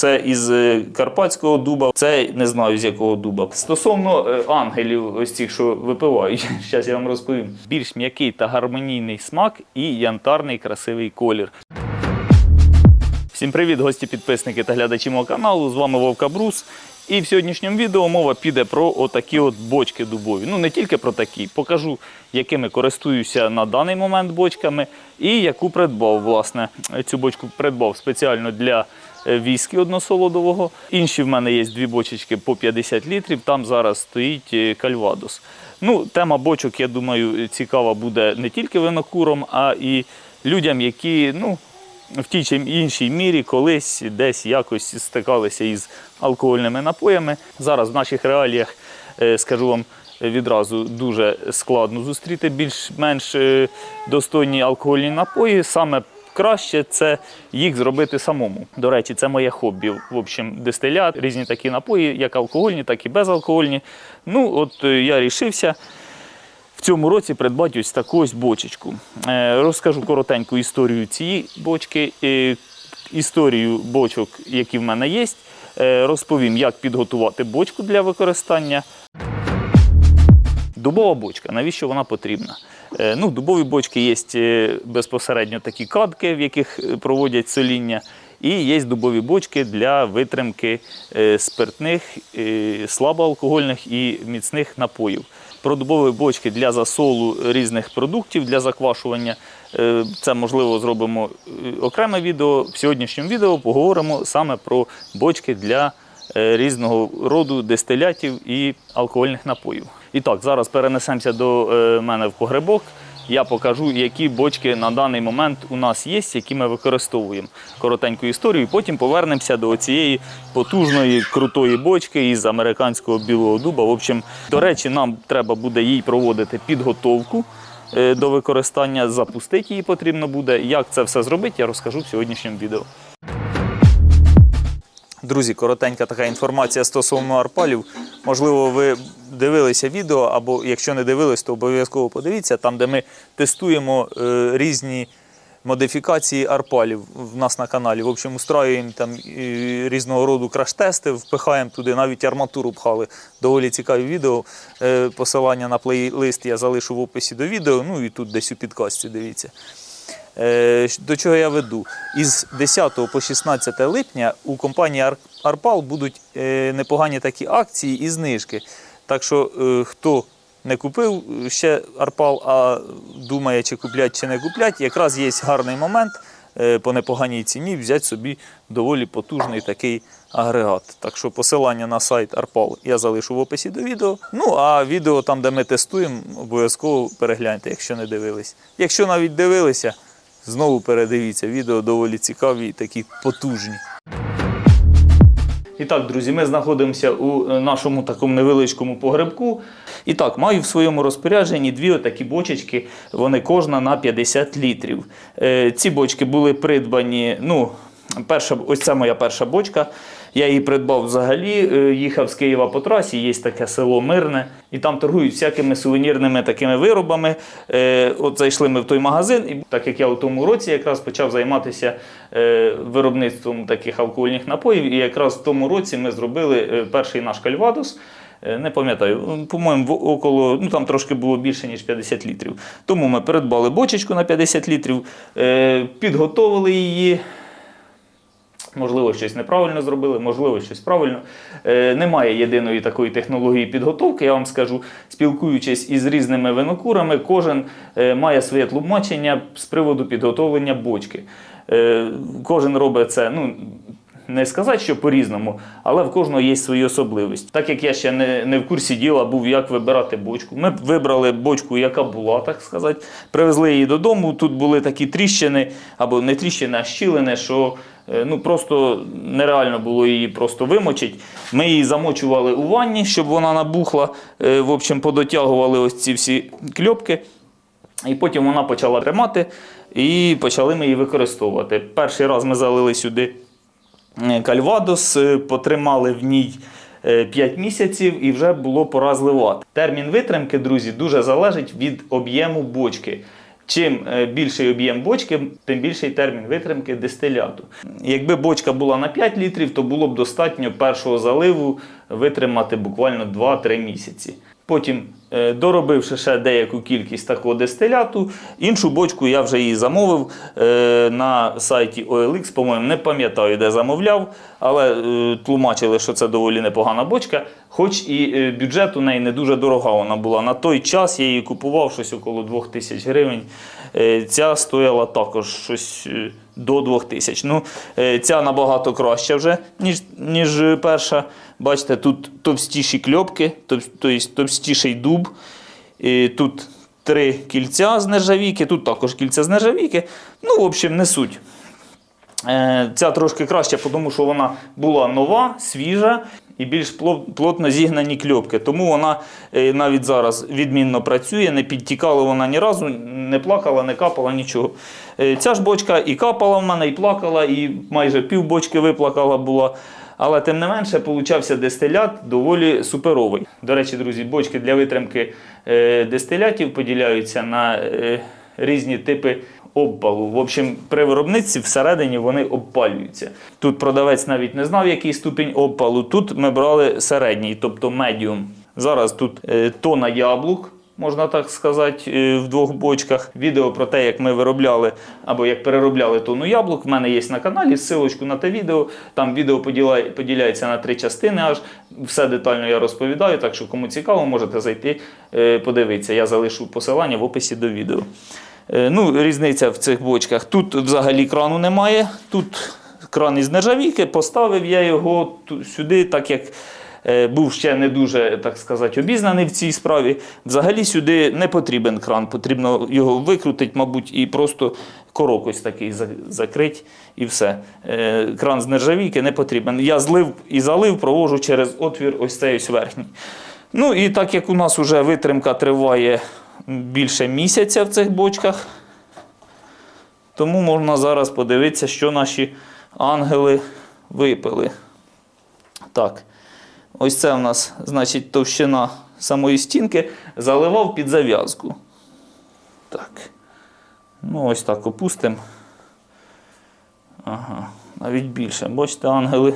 Це із е, карпатського дуба, це не знаю з якого дуба. Стосовно е, ангелів, ось цих, що випивають, зараз я вам розповім. Більш м'який та гармонійний смак і янтарний красивий колір. Всім привіт, гості, підписники та глядачі мого каналу. З вами Вовка Брус. І в сьогоднішньому відео мова піде про отакі от бочки дубові. Ну не тільки про такі. Покажу, якими користуюся на даний момент бочками, і яку придбав. Власне, цю бочку придбав спеціально для віскі односолодового. Інші в мене є дві бочечки по 50 літрів. Там зараз стоїть е, кальвадос. Ну, тема бочок, я думаю, цікава буде не тільки винокуром, а і людям, які ну, в тій чи іншій мірі колись десь якось стикалися із алкогольними напоями. Зараз в наших реаліях, е, скажу вам відразу, дуже складно зустріти більш-менш е, достойні алкогольні напої. Саме краще це їх зробити самому. До речі, це моє хобі. В общем, дистилят, різні такі напої, як алкогольні, так і безалкогольні. Ну, от е, я рішився в цьому році придбати ось таку ось бочечку. Е, Розкажу коротеньку історію цієї бочки, е, історію бочок, які в мене є. Розповім, як підготувати бочку для використання. Дубова бочка, навіщо вона потрібна? Е, Ну, дубові бочки є е, безпосередньо такі кадки, в яких е, проводять соління, і є дубові бочки для витримки спиртних, слабоалкогольних і міцних напоїв. Про дубові бочки для засолу різних продуктів для заквашування. Це можливо зробимо окреме відео. В сьогоднішньому відео поговоримо саме про бочки для різного роду дистилятів і алкогольних напоїв. І так, зараз перенесемося до е, мене в погребок. Я покажу, які бочки на даний момент у нас є, які ми використовуємо. Коротеньку історію. Потім повернемося до цієї потужної крутої бочки із американського білого дуба. В общем, до речі, нам треба буде їй проводити підготовку е, до використання, запустити її потрібно буде. Як це все зробити, я розкажу в сьогоднішньому відео. Друзі, коротенька така інформація стосовно арпалів. Можливо, ви дивилися відео, або якщо не дивились, то обов'язково подивіться, там, де ми тестуємо е, різні модифікації арпалів в нас на каналі. В общем, устраюємо там е, різного роду краш-тести, впихаємо туди, навіть арматуру пхали. Доволі цікаві відео. Е, посилання на плейлист я залишу в описі до відео, ну і тут десь у підкасті дивіться. Е, До чого я веду? Із 10 по 16 липня у компанії Ар- Арпал будуть е, непогані такі акції і знижки. Так що е, хто не купив ще Арпал, а думає, чи куплять, чи не куплять, якраз є гарний момент по непоганій ціні взяти собі доволі потужний такий агрегат. Так що посилання на сайт Арпал я залишу в описі до відео. Ну а відео там, де ми тестуємо, обов'язково перегляньте, якщо не дивились. Якщо навіть дивилися, знову передивіться. Відео доволі цікаві такі потужні. І так, друзі, ми знаходимося у нашому такому невеличкому погребку. І так, маю в своєму розпорядженні дві отакі бочечки, вони кожна на 50 літрів. Е, ці бочки були придбані. ну, перша, Ось це моя перша бочка. Я її придбав взагалі, е, їхав з Києва по трасі, є таке село Мирне, і там торгують всякими сувенірними такими виробами. Е, От зайшли ми в той магазин, і так як я у тому році якраз почав займатися е, виробництвом таких алкогольних напоїв, і якраз в тому році ми зробили перший наш кальвадос. Не пам'ятаю, по-моєму, около, ну там трошки було більше, ніж 50 літрів. Тому ми придбали бочечку на 50 літрів, підготовили її. Можливо, щось неправильно зробили, можливо, щось правильно. Е, немає єдиної такої технології підготовки. Я вам скажу, спілкуючись із різними винокурами, кожен е, має своє тлумачення з приводу підготовлення бочки. Е, кожен робить це, ну. Не сказати, що по-різному, але в кожного є свої особливості. Так як я ще не, не в курсі діла був, як вибирати бочку. Ми вибрали бочку, яка була, так сказати. Привезли її додому. Тут були такі тріщини, або не тріщини, а щілини, що ну, просто нереально було її просто вимочити. Ми її замочували у ванні, щоб вона набухла. Е, В общем, подотягували ось ці всі кльопки. І потім вона почала тримати, і почали ми її використовувати. Перший раз ми залили сюди е, кальвадос, е, потримали в ній 5 місяців і вже було пора зливати. Термін витримки, друзі, дуже залежить від об'єму бочки. Чим е, більший об'єм бочки, тим більший термін витримки дистиляту. Якби бочка була на 5 літрів, то було б достатньо першого заливу витримати буквально 2-3 місяці. Потім, е, доробивши ще деяку кількість такого дистиляту, іншу бочку я вже її замовив е, на сайті OLX, по-моєму, не пам'ятаю, де замовляв, але е, тлумачили, що це доволі непогана бочка. Хоч і бюджет у неї не дуже дорога вона була. На той час я її купував щось около 2000 гривень. Ця стояла також щось до 2000. Ну, е, ця набагато краща вже, ніж, ніж перша. Бачите, тут товстіші кльопки, тобто товстіший дуб. І тут три кільця з нержавійки, тут також кільця з нержавійки. Ну, в общем, не суть. Е, Ця трошки краще, тому що вона була нова, свіжа і більш плотно зігнані кльопки. Тому вона е, навіть зараз відмінно працює, не підтікала вона ні разу, не плакала, не капала нічого. Е, Ця ж бочка і капала в мене, і плакала, і майже пів бочки виплакала була. Але тим не менше, получався дистилят доволі суперовий. До речі, друзі, бочки для витримки е, дистилятів поділяються на різні типи обпалу. В общем, при виробництві всередині вони обпалюються. Тут продавець навіть не знав, який ступінь обпалу. Тут ми брали середній, тобто медіум. Зараз тут е, тона яблук. Можна так сказати, е, в двох бочках. Відео про те, як ми виробляли або як переробляли тону яблук, в мене є на каналі. Ссылочку на те відео. Там відео поділяє- поділяється на три частини. Аж все детально я розповідаю. Так що, кому цікаво, можете зайти е, подивитися. Я залишу посилання в описі до відео. Е, Ну, різниця в цих бочках. Тут взагалі крану немає. Тут кран із нержавійки. Поставив я його сюди, так як е, був ще не дуже, так сказати, обізнаний в цій справі. Взагалі сюди не потрібен кран. Потрібно його викрутити, мабуть, і просто корок ось такий закрити і все. Е, Кран з нержавійки не потрібен. Я злив і залив, провожу через отвір ось цей ось верхній. Ну і так як у нас вже витримка триває більше місяця в цих бочках, тому можна зараз подивитися, що наші ангели випили. Так, ось це у нас, значить, товщина самої стінки заливав під зав'язку. Так. Ну, ось так опустимо. Ага, навіть більше. Бачите, ангели.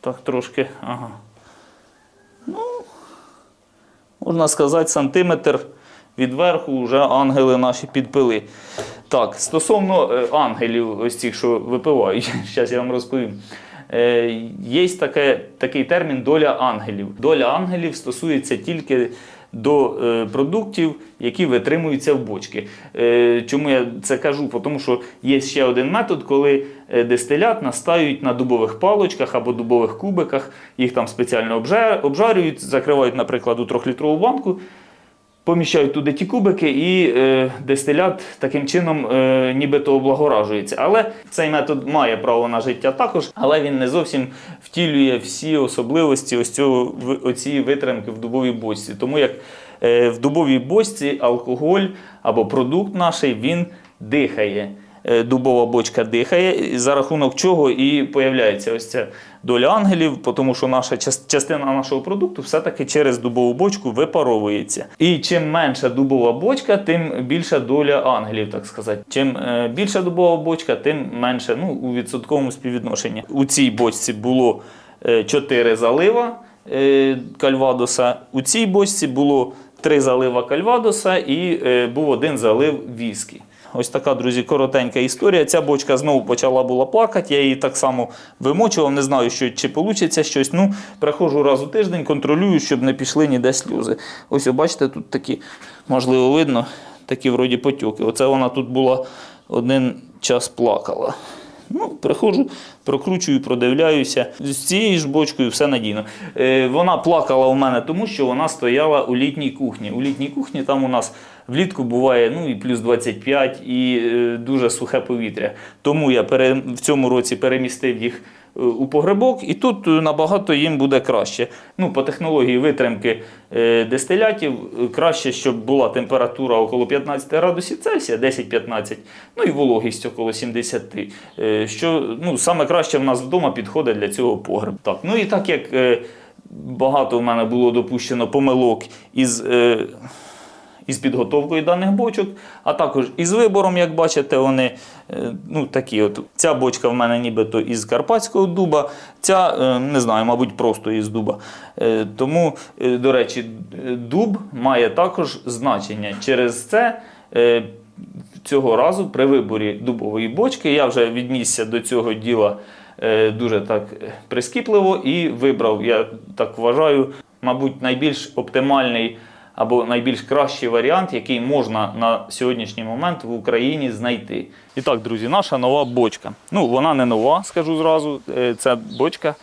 Так трошки. Ага. Можна сказати, сантиметр від верху вже ангели наші підпили. Так, стосовно е, ангелів, ось цих, що випивають, зараз я вам розповім. Е, Є таке, такий термін доля ангелів. Доля ангелів стосується тільки до е, продуктів, які витримуються в бочки. Е, чому я це кажу? Тому що є ще один метод, коли е, дистилят настають на дубових палочках або дубових кубиках, їх там спеціально обжарюють, закривають, наприклад, у трьохлітрову банку. Поміщають туди ті кубики, і е, дистилят таким чином е, нібито облагоражується. Але цей метод має право на життя також, але він не зовсім втілює всі особливості ось цього оцієї витримки в дубовій бочці. Тому як е, в дубовій бочці алкоголь або продукт наш він дихає. Е, Дубова бочка дихає, за рахунок чого і появляється ось ця доля ангелів, тому що наша частина нашого продукту все-таки через дубову бочку випаровується. І чим менша дубова бочка, тим більша доля ангелів, так сказати. Чим е, більша дубова бочка, тим менше ну, у відсотковому співвідношенні. У цій бочці було 4 залива е, кальвадоса, у цій бочці було 3 залива кальвадоса і був один залив віскі. Ось така, друзі, коротенька історія. Ця бочка знову почала була плакати. Я її так само вимочував, не знаю, що, чи вийде щось. Ну, приходжу раз у тиждень, контролюю, щоб не пішли ніде сльози. Ось, бачите, тут такі, можливо, видно, такі вроді потьоки. Оце вона тут була один час плакала. Ну, приходжу, прокручую, продивляюся. З цією ж бочкою все надійно. Е, вона плакала у мене, тому що вона стояла у літній кухні. У літній кухні там у нас влітку буває ну, і плюс 25, і е, дуже сухе повітря. Тому я пере, в цьому році перемістив їх у погребок, і тут е, набагато їм буде краще. Ну, по технології витримки е, дистилятів е, краще, щоб була температура около 15 градусів Цельсія, 10-15, ну і вологість около 70. Е, що ну, саме краще в нас вдома підходить для цього погреб. Так, ну і так як е, багато в мене було допущено помилок із. Із підготовкою даних бочок, а також із вибором, як бачите, вони е, ну, такі. От. Ця бочка в мене нібито із карпатського дуба, ця, е, не знаю, мабуть, просто із дуба. Е, Тому, до речі, дуб має також значення. Через це цього разу при виборі дубової бочки я вже віднісся до цього діла дуже так прискіпливо і вибрав, я так вважаю, мабуть, найбільш оптимальний або найбільш кращий варіант, який можна на сьогоднішній момент в Україні знайти. І так, друзі, наша нова бочка. Ну, вона не нова, скажу зразу. Е, Ця бочка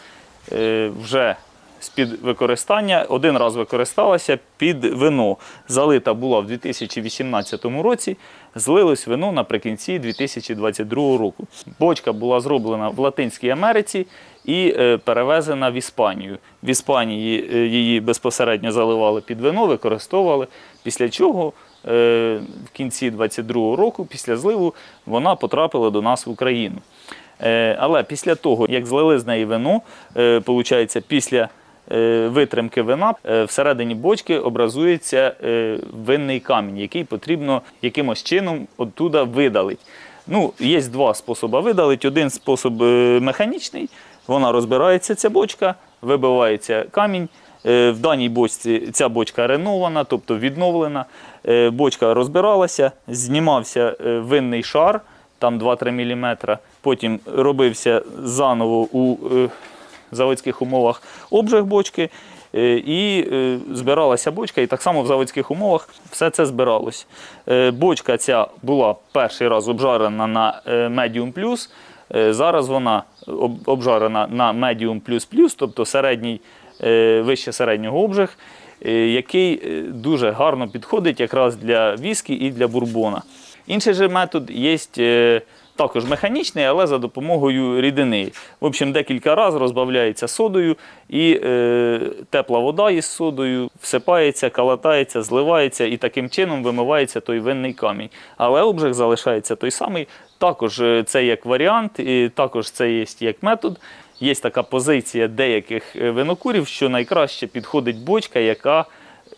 е, вже з-під використання один раз використалася під вино. Залита була в 2018 році, злилось вино наприкінці 2022 року. Бочка була зроблена в Латинській Америці і е, перевезена в Іспанію. В Іспанії е, її безпосередньо заливали під вино, використовували. Після чого е, в кінці 2022 року, після зливу, вона потрапила до нас в Україну. Але після того, як злили з неї вино, получається, після витримки вина всередині бочки образується винний камінь, який потрібно якимось чином оттуда видалити. Ну, є два способи видалити. Один спосіб механічний, вона розбирається, ця бочка, вибивається камінь. Е, В даній бочці ця бочка ренована, тобто відновлена. Е, Бочка розбиралася, знімався е, винний шар, там 2-3 мм. Потім робився заново у заводських умовах обжиг бочки. І збиралася бочка, і так само в заводських умовах все це збиралось. Бочка ця була перший раз обжарена на Medium Plus. Е, Зараз вона обжарена на Plus Plus, тобто середній, е, вище середнього обжиг, е, який дуже гарно підходить якраз для віскі і для бурбона. Інший же метод є також механічний, але за допомогою рідини. В общем, декілька разів розбавляється содою, і е, тепла вода із содою всипається, калатається, зливається і таким чином вимивається той винний камінь. Але обжиг залишається той самий. Також е, це як варіант, і також це є як метод. Є така позиція деяких е, винокурів, що найкраще підходить бочка, яка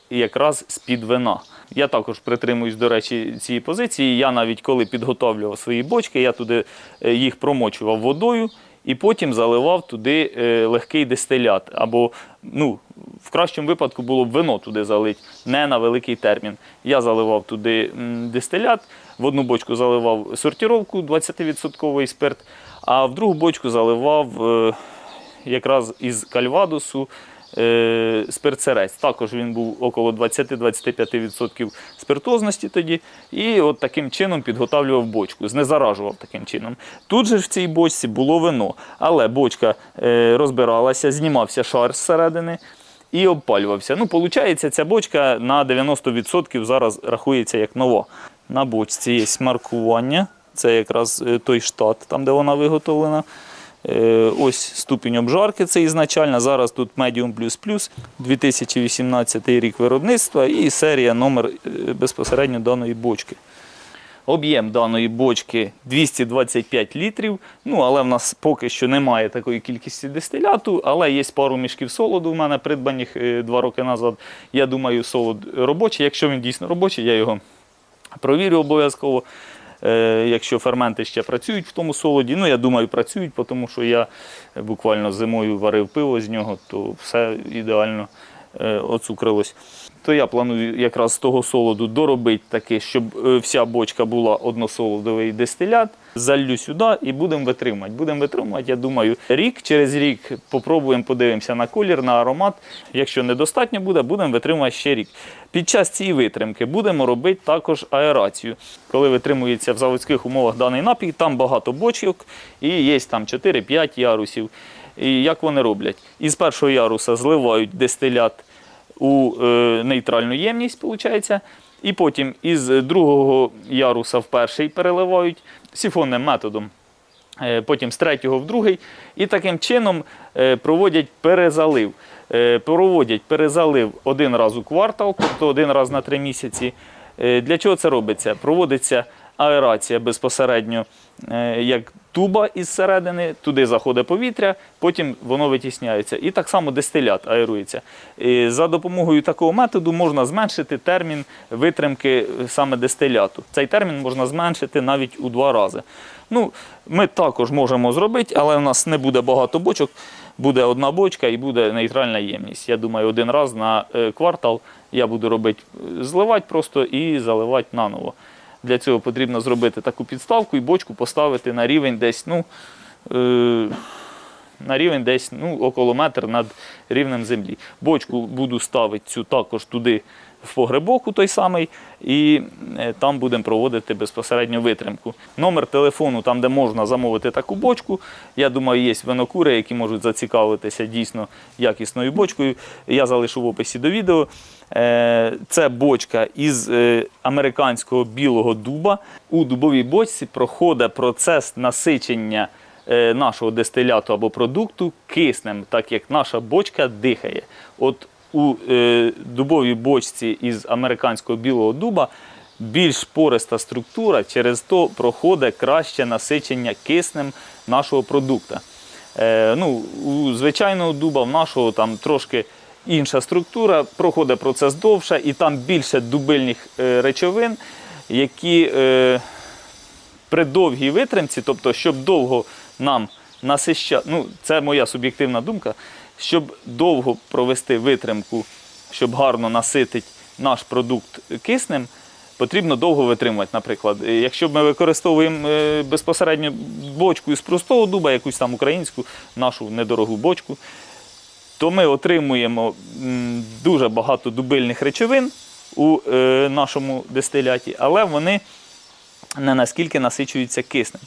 якраз з-під вина. Я також притримуюсь, до речі, цієї позиції. Я навіть коли підготовлював свої бочки, я туди е, їх промочував водою і потім заливав туди е, легкий дистилят. Або, ну, в кращому випадку було б вино туди залити, не на великий термін. Я заливав туди дистилят, в одну бочку заливав сортіровку 20% спирт, а в другу бочку заливав е, якраз із кальвадосу е. Також він був около 20-25% спиртозності тоді. І от таким чином підготавлював бочку, знезаражував таким чином. Тут же в цій бочці було вино, але бочка е, розбиралася, знімався шар зсередини. І обпалювався. Ну, виходить, ця бочка на 90% зараз рахується як нова. На бочці є маркування. Це якраз е, той штат, там, де вона виготовлена. Е, Ось ступінь обжарки, це ізначально. Зараз тут Medium Plus Plus, 2018 рік виробництва і серія номер е, безпосередньо даної бочки. Об'єм даної бочки 225 літрів. Ну, але в нас поки що немає такої кількості дистиляту, але є пару мішків солоду в мене придбаних е, два роки назад. Я думаю, солод робочий. Якщо він дійсно робочий, я його провірю обов'язково. Е, Якщо ферменти ще працюють в тому солоді, ну я думаю, працюють, тому що я буквально зимою варив пиво з нього, то все ідеально е, оцукрилось. То я планую якраз з того солоду доробити таке, щоб е, вся бочка була односолодовий дистилят. Залью сюди і будемо витримувати. Будемо витримувати, я думаю, рік через рік попробуємо, подивимося на колір, на аромат. Якщо недостатньо буде, будемо витримувати ще рік. Під час цієї витримки будемо робити також аерацію. Коли витримується в заводських умовах даний напій, там багато бочок і є там 4-5 ярусів. І як вони роблять? Із першого яруса зливають дистилят у е, нейтральну ємність, виходить. І потім із другого яруса в перший переливають сіфонним методом. Е, Потім з третього в другий. І таким чином е, проводять перезалив. Е, Проводять перезалив один раз у квартал, тобто один раз на три місяці. Для чого це робиться? Проводиться аерація безпосередньо, е, як туба із середини, туди заходить повітря, потім воно витісняється. І так само дистилят аерується. І за допомогою такого методу можна зменшити термін витримки саме дистиляту. Цей термін можна зменшити навіть у два рази. Ну, ми також можемо зробити, але в нас не буде багато бочок. Буде одна бочка і буде нейтральна ємність. Я думаю, один раз на е, квартал я буду робити, е, зливати просто і заливати наново. Для цього потрібно зробити таку підставку і бочку поставити на рівень десь, ну, е, на рівень десь ну, около метр над рівнем землі. Бочку буду ставити цю також туди в погребок у той самий, і е, там будемо проводити безпосередньо витримку. Номер телефону, там, де можна замовити таку бочку. Я думаю, є винокури, які можуть зацікавитися дійсно якісною бочкою. Я залишу в описі до відео. Е, Це бочка із е, американського білого дуба. У дубовій бочці проходить процес насичення нашого дистиляту або продукту киснем, так як наша бочка дихає. От у е, дубовій бочці із американського білого дуба більш пориста структура, через то проходить краще насичення киснем нашого продукту. Е, ну, у звичайного дуба, в нашого там трошки інша структура, проходить процес довше, і там більше дубильних е, речовин, які е, при довгій витримці, тобто, щоб довго нам насищати, ну, це моя суб'єктивна думка, щоб довго провести витримку, щоб гарно наситити наш продукт киснем, потрібно довго витримувати. Наприклад, Е, якщо ми використовуємо е, безпосередньо бочку із простого дуба, якусь там українську, нашу недорогу бочку, то ми отримуємо дуже багато дубильних речовин у е, нашому дистиляті, але вони не наскільки насичуються киснем.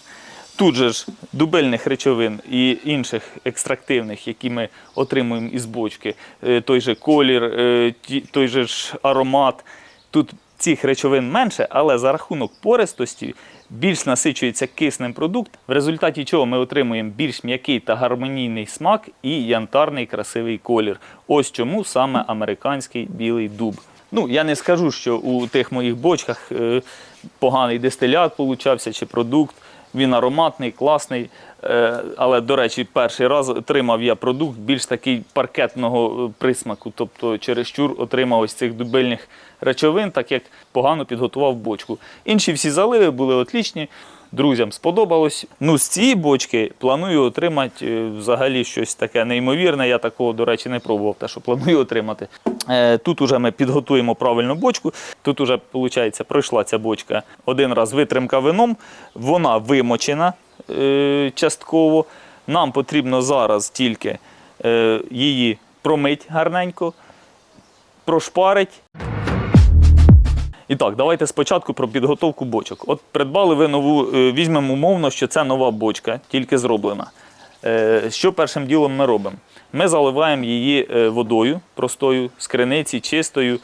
Тут же ж дубельних речовин і інших екстрактивних, які ми отримуємо із бочки, е, той же колір, е, той же ж аромат. Тут цих речовин менше, але за рахунок пористості більш насичується киснем продукт, в результаті чого ми отримуємо більш м'який та гармонійний смак і янтарний красивий колір. Ось чому саме американський білий дуб. Ну, я не скажу, що у тих моїх бочках е, поганий дистилят получався чи продукт. Він ароматний, класний. Е, але, до речі, перший раз отримав я продукт більш такий паркетного е, присмаку. Тобто, чересчур отримав ось цих дубильних речовин, так як погано підготував бочку. Інші всі заливи були отлічні. Друзям сподобалось. Ну, з цієї бочки планую отримати е, взагалі щось таке неймовірне. Я такого, до речі, не пробував, те, що планую отримати. Е, Тут уже ми підготуємо правильну бочку. Тут уже, виходить, пройшла ця бочка один раз витримка вином, вона вимочена е, частково. Нам потрібно зараз тільки її промить гарненько, прошпарить. І так, давайте спочатку про підготовку бочок. От придбали ви нову, е, візьмемо умовно, що це нова бочка, тільки зроблена. Е, Що першим ділом ми робимо? Ми заливаємо її е, водою простою, з криниці, чистою,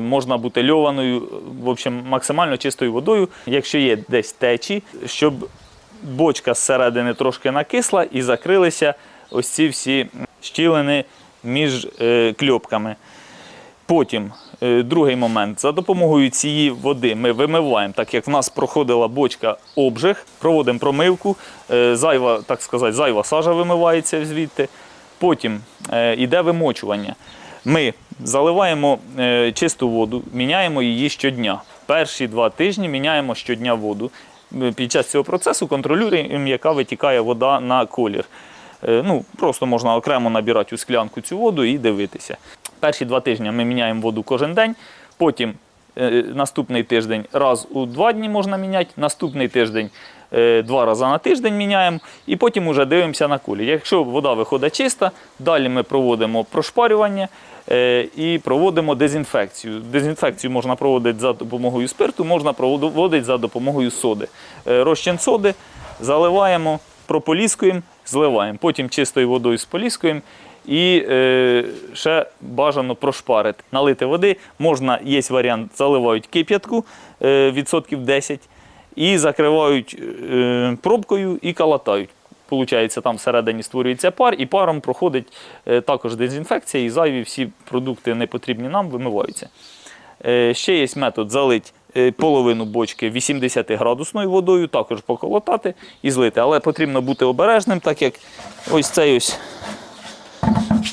можна бутильованою, в общем, максимально чистою водою, якщо є десь течі, щоб бочка зсередини трошки накисла і закрилися ось ці всі щілини між кльопками. Потім, другий момент, за допомогою цієї води ми вимиваємо, так як в нас проходила бочка обжиг, проводимо промивку, е, зайва, так сказати, зайва сажа вимивається звідти. Потім е, йде вимочування. Ми заливаємо е, чисту воду, міняємо її щодня. Перші два тижні міняємо щодня воду. Е, Під час цього процесу контролюємо, яка витікає вода на колір. Е, Ну, просто можна окремо набирати у склянку цю воду і дивитися. Перші два тижні ми міняємо воду кожен день. Потім е, наступний тиждень раз у два дні можна міняти, наступний тиждень е, два рази на тиждень міняємо, і потім вже дивимося на колір. Якщо вода виходить чиста, далі ми проводимо прошпарювання е, і проводимо дезінфекцію. Дезінфекцію можна проводити за допомогою спирту, можна проводити за допомогою соди. Е, Розчин соди заливаємо, прополіскуємо, зливаємо. Потім чистою водою споліскуємо і е, ще бажано прошпарити. Налити води можна, є варіант, заливають кип'ятку е, відсотків 10 і закривають е, пробкою і калатають. Получається, там всередині створюється пар, і паром проходить е, також дезінфекція, і зайві всі продукти непотрібні нам вимиваються. Е, ще є метод залить е, половину бочки 80 градусною водою, також поколотати і злити. Але потрібно бути обережним, так як ось цей ось,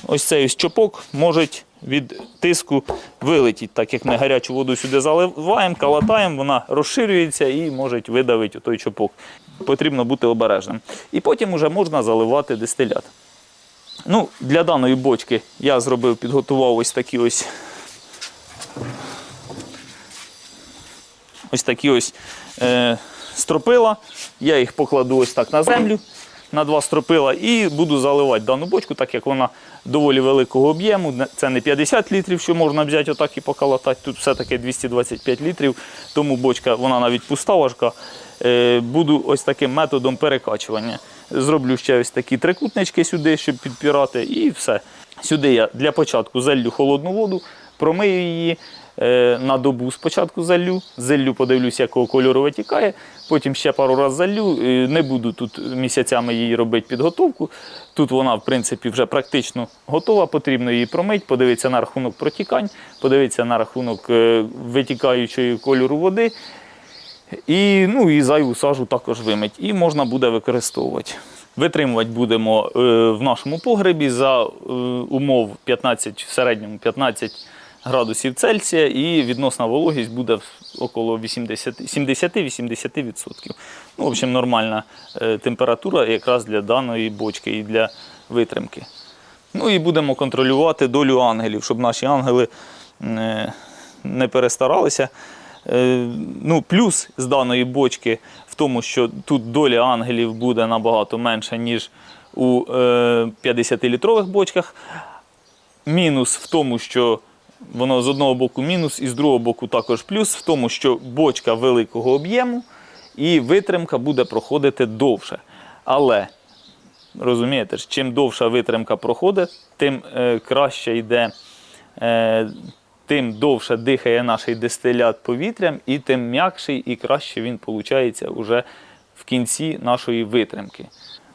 ось цей ось чопок може від тиску вилетіти, так як ми гарячу воду сюди заливаємо, калатаємо, вона розширюється і може видавити той чопок. Потрібно бути обережним. І потім вже можна заливати дистилят. Ну, для даної бочки я зробив, підготував ось такі ось. Ось такі ось е, стропила. Я їх покладу ось так на землю на два стропила і буду заливати дану бочку, так як вона доволі великого об'єму. Це не 50 літрів, що можна взяти отак і поколотати. Тут все-таки 225 літрів, тому бочка вона навіть пуста важка. Е, буду ось таким методом перекачування. Зроблю ще ось такі трикутнички сюди, щоб підпірати, і все. Сюди я для початку залью холодну воду, промию її. е, На добу спочатку залью, залью, подивлюсь, якого кольору витікає. Потім ще пару разів залью. Е, Не буду тут місяцями її робити підготовку. Тут вона, в принципі, вже практично готова. Потрібно її промити, подивитися на рахунок протікань, подивитися на рахунок е, витікаючої кольору води. І, ну, і зайву сажу також вимить. І можна буде використовувати. Витримувати будемо е, в нашому погребі за умов 15, в середньому 15 градусів Цельсія, і відносна вологість буде около 70-80%. Ну, в общем, нормальна е, температура якраз для даної бочки і для витримки. Ну і будемо контролювати долю ангелів, щоб наші ангели е, не перестаралися. Е, Ну, плюс з даної бочки в тому, що тут доля ангелів буде набагато менша, ніж у е, 50-літрових бочках. Мінус в тому, що воно з одного боку мінус, і з другого боку також плюс в тому, що бочка великого об'єму і витримка буде проходити довше. Але розумієте чим довша витримка проходить, тим е, краще йде, е, тим довше дихає наш дистилят повітрям, і тим м'якший і краще він виходить уже в кінці нашої витримки.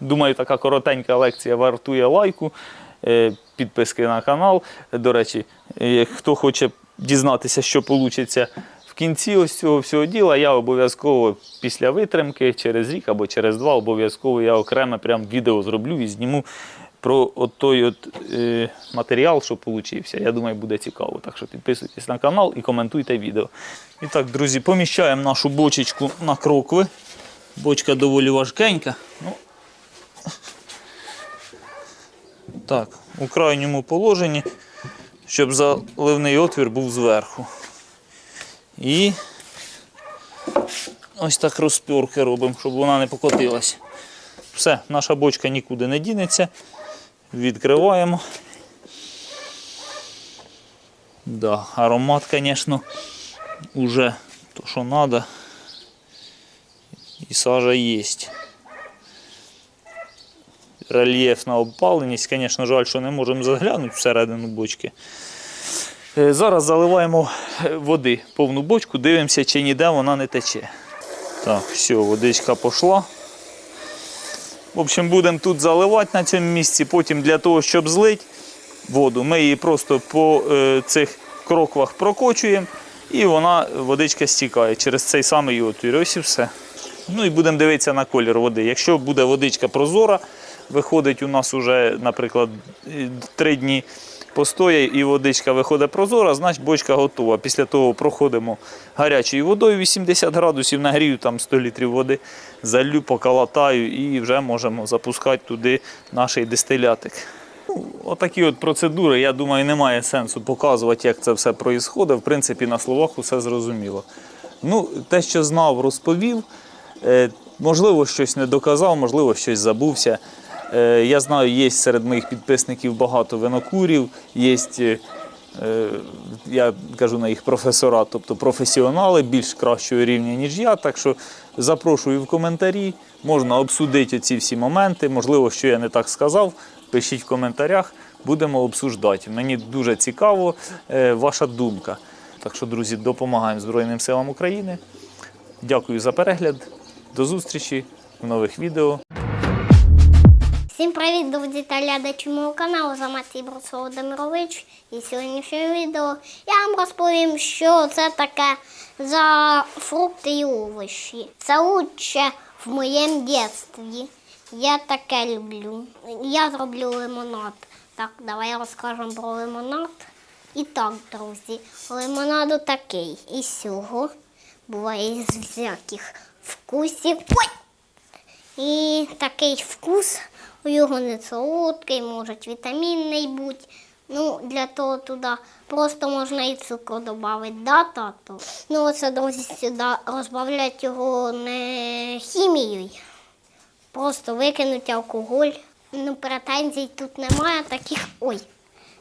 Думаю, така коротенька лекція вартує лайку, е, підписки на канал. До речі, хто хоче дізнатися, що вийде в кінці ось цього всього діла, я обов'язково після витримки через рік або через два обов'язково я окреме прям відео зроблю і зніму про от той от, е, матеріал, що получився. Я думаю, буде цікаво. Так що підписуйтесь на канал і коментуйте відео. І так, друзі, поміщаємо нашу бочечку на крокви. Бочка доволі важкенька. Ну, так, у крайньому положенні, щоб заливний отвір був зверху. І ось так розпірки робимо, щоб вона не покотилась. Все, наша бочка нікуди не дінеться. Відкриваємо. Да, аромат, звісно, уже то, що треба. І сажа є. Рельєфна обпаленість, звісно, жаль, що не можемо заглянути всередину бочки. Е, Зараз заливаємо е, води повну бочку, дивимося, чи ніде вона не тече. Так, все, водичка пішла. В общем, будемо тут заливати на цьому місці. Потім для того, щоб злити воду, ми її просто по е, цих кроквах прокочуємо і вона водичка стікає через цей самий отвір. Ось і все. Ну і будемо дивитися на колір води. Якщо буде водичка прозора, виходить у нас вже, наприклад, три дні постоє і водичка виходить прозора, значить бочка готова. Після того проходимо гарячою водою 80 градусів, нагрію там 100 літрів води, залю, покалатаю і вже можемо запускати туди наш дистилятик. Ну, Отакі от процедури, я думаю, немає сенсу показувати, як це все відбувається. В принципі, на словах усе зрозуміло. Ну, те, що знав, розповів. Е, Можливо, щось не доказав, можливо, щось забувся. Е, Я знаю, є серед моїх підписників багато винокурів, є, е, я кажу на їх професора, тобто професіонали більш кращого рівня, ніж я. Так що запрошую в коментарі, можна обсудити ці всі моменти. Можливо, що я не так сказав, пишіть в коментарях, будемо обсуждати. Мені дуже цікаво е, ваша думка. Так що, друзі, допомагаємо Збройним силам України. Дякую за перегляд. До зустрічі в нових відео. Всім привіт, друзі та глядачі мого каналу за Матій Брус Володимирович. І сьогоднішнє відео я вам розповім, що це таке за фрукти і овочі. Це лучше в моєму дитинстві. Я таке люблю. Я зроблю лимонад. Так, давай розкажемо про лимонад. І так, друзі, лимонаду такий. Із цього буває з всяких вкусів. Ой! І такий вкус у його не солодкий, може вітамінний бути. Ну, для того туди просто можна і цукру додати, да, тато? Ну, оце, друзі, сюди розбавлять його не хімією, просто викинуть алкоголь. Ну, претензій тут немає таких. Ой.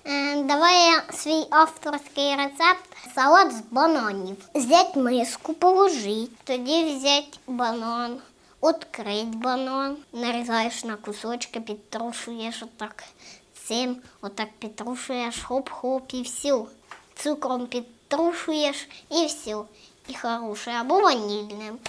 Е, Давай я свій авторський рецепт салат з бананів. Взять миску, положить, тоді взять банан, відкрить банан, нарізаєш на кусочки, підтрушуєш отак цим, отак підтрушуєш, хоп-хоп і все. Цукром підтрушуєш і все. І хороше, або ванільним.